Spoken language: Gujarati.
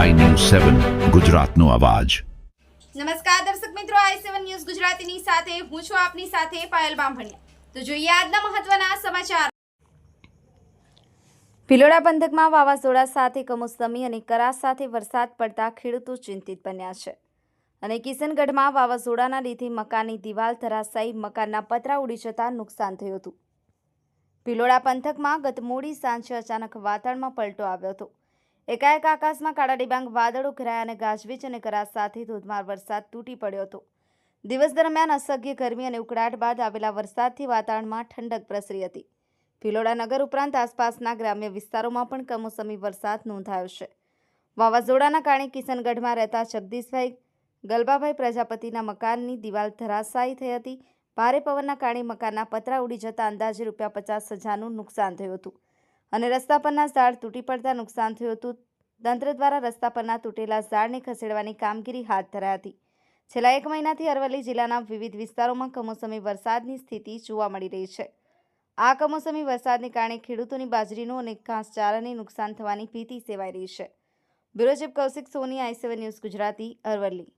સેવન ગુજરાતનો અવાજ. નમસ્કાર દર્શક મિત્રો આઈ સેવન ન્યૂઝ ગુજરાતીની સાથે હું છું આપની સાથે પાયલ બામભણિયા. તો જોઈએ આજના મહત્વના સમાચાર. ભિલોડા પંથકમાં વાવાઝોડા સાથે કમોસમી અને કરા સાથે વરસાદ પડતા ખેડૂતો ચિંતિત બન્યા છે. અને કિશનગઢમાં વાવાઝોડાના લીધે મકાનની દિવાલ ધરાશાયી મકાનના પતરા ઉડી જતા નુકસાન થયું હતું. ભિલોડા પંથકમાં ગત મોડી સાંજે અચાનક વાતાવરણમાં પલટો આવ્યો હતો. એકાએક આકાશમાં કાળા ડિબાંગ, વાદળો ઘેરાયા અને ગાજવીજ અને કરા સાથે ધોધમાર વરસાદ તૂટી પડ્યો હતો. દિવસ દરમિયાન અસહ્ય ગરમી અને ઉકળાટ બાદ આવેલા વરસાદથી વાતાવરણમાં ઠંડક પ્રસરી હતી. ભિલોડા નગર ઉપરાંત આસપાસના ગ્રામ્ય વિસ્તારોમાં પણ કમોસમી વરસાદ નોંધાયો છે. વાવાઝોડાના કારણે કિશનગઢમાં રહેતા જગદીશભાઈ ગલબાભાઈ પ્રજાપતિના મકાનની દિવાલ ધરાશાયી થઈ હતી. ભારે પવનના કારણે મકાનના પતરા ઉડી જતા અંદાજે રૂપિયા પચાસ હજારનું નુકસાન થયું હતું. અને રસ્તા પરના ઝાડ તૂટી પડતા નુકસાન થયું હતું. તંત્ર દ્વારા રસ્તા પરના તૂટેલા ઝાડને ખસેડવાની કામગીરી હાથ ધરાઈ હતી. છેલ્લા એક મહિનાથી અરવલ્લી જિલ્લાના વિવિધ વિસ્તારોમાં કમોસમી વરસાદની સ્થિતિ જોવા મળી રહી છે. આ કમોસમી વરસાદને કારણે ખેડૂતોની બાજરીનું અને ઘાસચારાને નુકસાન થવાની ભીતિ સેવાઈ રહી છે. Bureau Kaushik Soni, I seven news Gujarati, Aravalli.